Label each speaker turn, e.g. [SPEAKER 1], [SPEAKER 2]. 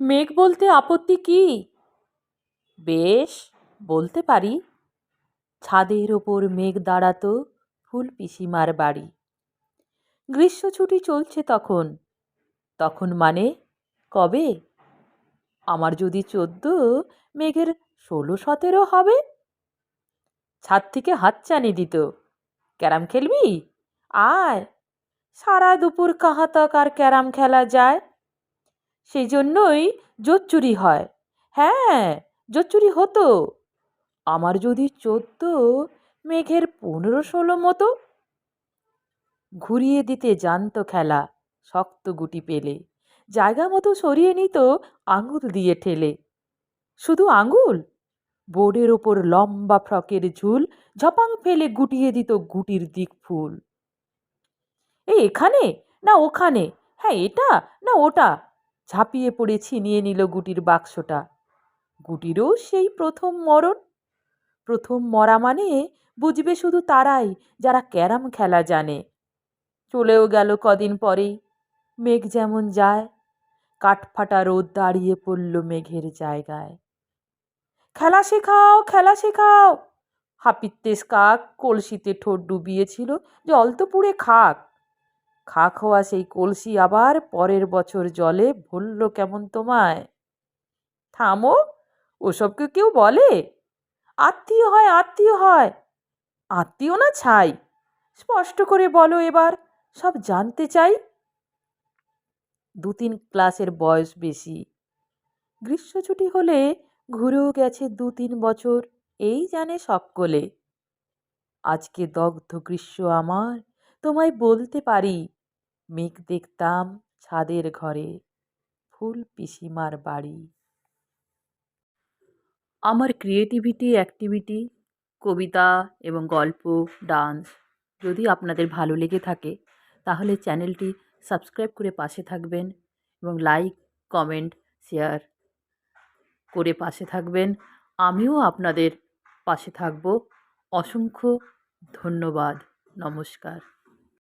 [SPEAKER 1] মেঘ বলতে আপত্তি কি? বেশ, বলতে পারি। ছাদের ওপর মেঘ দাঁড়াতো ফুল পিসিমার বাড়ি। গ্রীষ্ম ছুটি চলছে তখন। তখন মানে কবে? আমার যদি চোদ্দ, মেঘের ষোলো, সতেরো হবে? ছাদ থেকে হাতছানি দিত। ক্যারাম খেলবি? আয়। সারা দুপুর কাহাতক আর ক্যারাম খেলা যায়। সেই জন্যই জোচ্চুরি হয়। হ্যাঁ জোচ্চুরি হতো। আমার যদি চোদ্দ, মেঘের পনেরো, ষোলো মতো। ঘুরিয়ে দিতে জানতো খেলা, শক্ত গুটি পেলে। জায়গা মতো সরিয়ে নিত, আঙুল দিয়ে ঠেলে। শুধু আঙুল? বোর্ডের ওপর লম্বা ফ্রকের ঝুল, ঝপাং ফেলে গুটিয়ে দিত গুটির দিক ফুল। এই এখানে? না ওখানে? হ্যাঁ এটা? না ওটা? ঝাঁপিয়ে পড়ে ছিনিয়ে নিল গুটির বাক্সটা। গুটিরও সেই প্রথম মরণ? প্রথম মরা মানে বুঝবে শুধু তারাই যারা ক্যারাম খেলা জানে। চলেও গেল কদিন পরেই, মেঘ যেমন যায়, কাঠফাটা রোদ দাঁড়িয়ে পড়ল মেঘের জায়গায়। খেলা শেখাও খেলা শেখাও! হাপিত্তেস কাক কলসিতে ঠোঁট ডুবিয়েছিল, জল তো পুড়ে খাক। খাক হওয়া সেই কলসি আবার পরের বছর জলে ভরল কেমন তোমায়? থামো ওসবকে কেউ বলে? আত্মীয় হয় আত্মীয় হয়। আত্মীয় না ছাই? স্পষ্ট করে বলো এবার, সব জানতে চাই? দু তিন ক্লাসের বয়স বেশি। গ্রীষ্ম ছুটি হলে ঘুরেও গেছে দু তিন বছর, এই জানে সকলে। আজকে দগ্ধ গ্রীষ্ম আমার, তোমায় বলতে পারি মেঘ দেখতাম ছাদের ঘরে ফুল পিসিমার বাড়ি। আমার ক্রিয়েটিভিটি অ্যাক্টিভিটি কবিতা এবং গল্প ডান্স যদি আপনাদের ভালো লেগে থাকে, তাহলে চ্যানেলটি সাবস্ক্রাইব করে পাশে থাকবেন এবং লাইক কমেন্ট শেয়ার করে পাশে থাকবেন। আমিও আপনাদের পাশে থাকব। অসংখ্য ধন্যবাদ। নমস্কার।